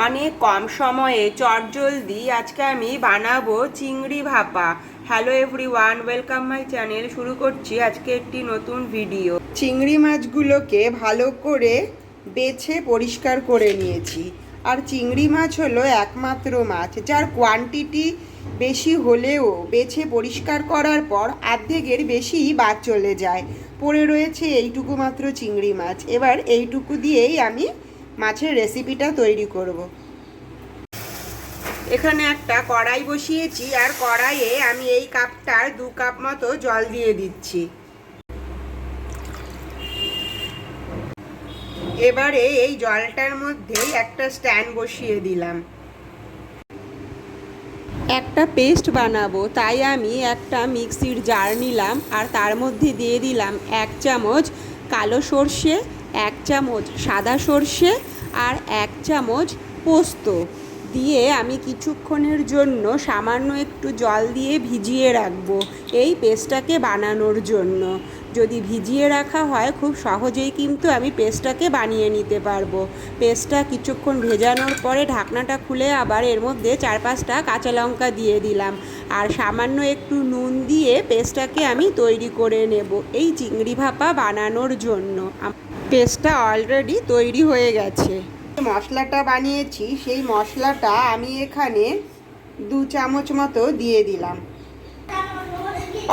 অনেক কম সময়ে চটজলদি আজকে আমি বানাবো চিংড়ি ভাপা। Hello everyone welcome my channel শুরু করছি আজকে একটি নতুন ভিডিও চিংড়ি মাছগুলোকে ভালো করে বেছে পরিষ্কার করে নিয়েছি। আর চিংড়ি মাছ হলো একমাত্র মাছ, যার কোয়ান্টিটি বেশি হলেও বেছে পরিষ্কার করার পর অর্ধেকের বেশি বাদ চলে যায়। পড়ে রয়েছে এইটুকু মাত্র চিংড়ি মাছ। এবার এইটুকু দিয়েই আমি মাছের রেসিপিটা তৈরি করব। এখানে একটা কড়াই বসিয়েছি, আর কড়াইয়ে আমি এই কাপটার দু কাপ মতো জল দিয়ে দিচ্ছি। এবারে এই জলটার মধ্যেই একটা স্ট্যান্ড বসিয়ে দিলাম। একটা পেস্ট বানাবো, তাই আমি একটা মিক্সির জার নিলাম, আর তার মধ্যে দিয়ে দিলাম এক চামচ কালো সর্ষে এক চামচ সাদা সর্ষে আর এক চামচ পোস্ত। দিয়ে আমি কিছুক্ষণের জন্য সামান্য একটু জল দিয়ে ভিজিয়ে রাখব এই পেস্টটাকে বানানোর জন্য। যদি ভিজিয়ে রাখা হয়, খুব সহজেই কিন্তু আমি পেস্টটাকে বানিয়ে নিতে পারব। পেস্টটা কিছুক্ষণ ভেজানোর পরে ঢাকনাটা খুলে আবার এর মধ্যে চার পাঁচটা কাঁচা লঙ্কা দিয়ে দিলাম। আর সামান্য একটু নুন দিয়ে পেস্টটাকে আমি তৈরি করে নেব এই চিংড়ি ভাপা বানানোর জন্য। পেস্টটা অলরেডি তৈরি হয়ে গেছে। মশলাটা বানিয়েছি, সেই মশলাটা আমি এখানে দু চামচ মতো দিয়ে দিলাম।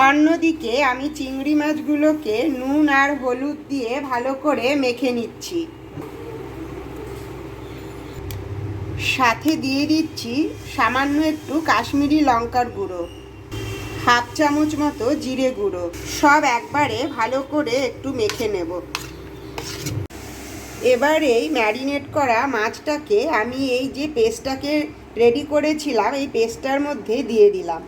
অন্যদিকে আমি চিংড়ি মাছগুলোকে নুন আর হলুদ দিয়ে ভালো করে মেখে নিচ্ছি। সাথে দিয়ে দিচ্ছি সামান্য একটু কাশ্মীরি লঙ্কার গুঁড়ো, হাফ চামচ মতো জিরে গুঁড়ো। সব একবারে ভালো করে একটু মেখে নেব। এবার এই ম্যারিনেট করা মাছটাকে আমি এই যে পেস্টটাকে রেডি করেছিলাম, এই পেস্টটার মধ্যে দিয়ে দিলাম।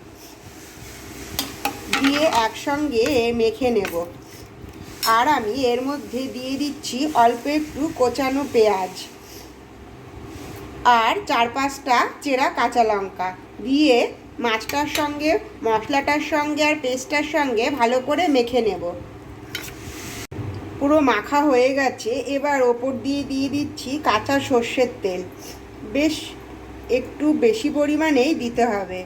দিয়ে একসঙ্গে মেখে নেব। আর আমি এর মধ্যে দিয়ে দিচ্ছি অল্প একটু কোচানো পেঁয়াজ। আর চার পাঁচটা চেরা কাঁচা লঙ্কা। দিয়ে মাছটার সঙ্গে, মশলাটার সঙ্গে আর পেস্টটার সঙ্গে ভালো করে মেখে নেব। পুরো মাখা হয়ে গেছে, এবার ওপর দিয়ে দিয়ে দিচ্ছি কাঁচা সর্ষের তেল। বেশ একটু বেশি পরিমাণেই দিতে হবে।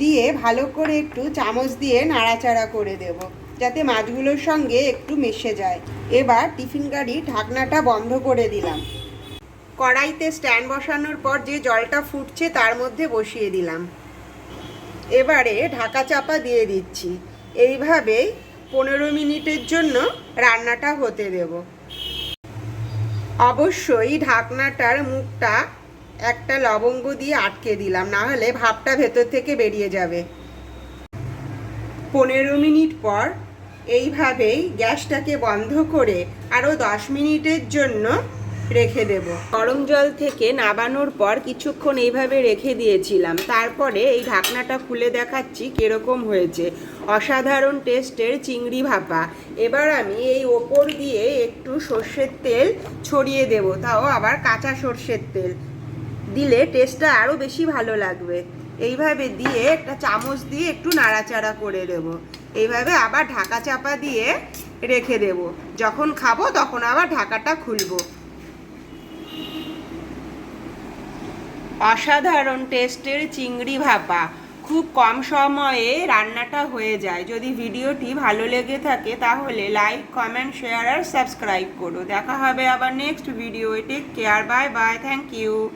দিয়ে ভালো করে একটু চামচ দিয়ে নাড়াচাড়া করে দেব, যাতে মাছগুলোর সঙ্গে একটু মিশে যায়। এবার টিফিন গাড়ি ঢাকনাটা বন্ধ করে দিলাম। কড়াইতে স্ট্যান্ড বসানোর পর যে জলটা ফুটছে তার মধ্যে বসিয়ে দিলাম। এবারে ঢাকা চাপা দিয়ে দিচ্ছি। এইভাবেই পনেরো মিনিটের জন্য রান্নাটা হতে দেব। অবশ্যই ঢাকনাটার মুখটা একটা লবঙ্গ দিয়ে আটকে দিলাম, না হলে ভাপটা ভেতর থেকে বেরিয়ে যাবে। পনেরো মিনিট পর এইভাবেই গ্যাসটাকে বন্ধ করে আরও দশ মিনিটের জন্য রেখে দেব। গরম জল থেকে নাবানোর পর কিছুক্ষণ এইভাবে রেখে দিয়েছিলাম। তারপরে এই ঢাকনাটা খুলে দেখাচ্ছি কীরকম হয়েছে। অসাধারণ টেস্টের চিংড়ি ভাপা। এবার আমি এই ওপর দিয়ে একটু সর্ষের তেল ছড়িয়ে দেব। তাও আবার কাঁচা সর্ষের তেল। দিলে টেস্টটা আরও বেশি ভালো লাগবে। এইভাবে দিয়ে একটা চামচ দিয়ে একটু নাড়াচাড়া করে দেব। এইভাবে আবার ঢাকা চাপা দিয়ে রেখে দেব। যখন খাব তখন আবার ঢাকাটা খুলবো। অসাধারণ টেস্টের চিংড়ি ভাপা। খুব কম সময়ে রান্নাটা হয়ে যায়। যদি ভিডিওটি ভালো লেগে থাকে তাহলে লাইক, কমেন্ট, শেয়ার আর সাবস্ক্রাইব করো। দেখা হবে আবার next video take care, bye bye, thank you.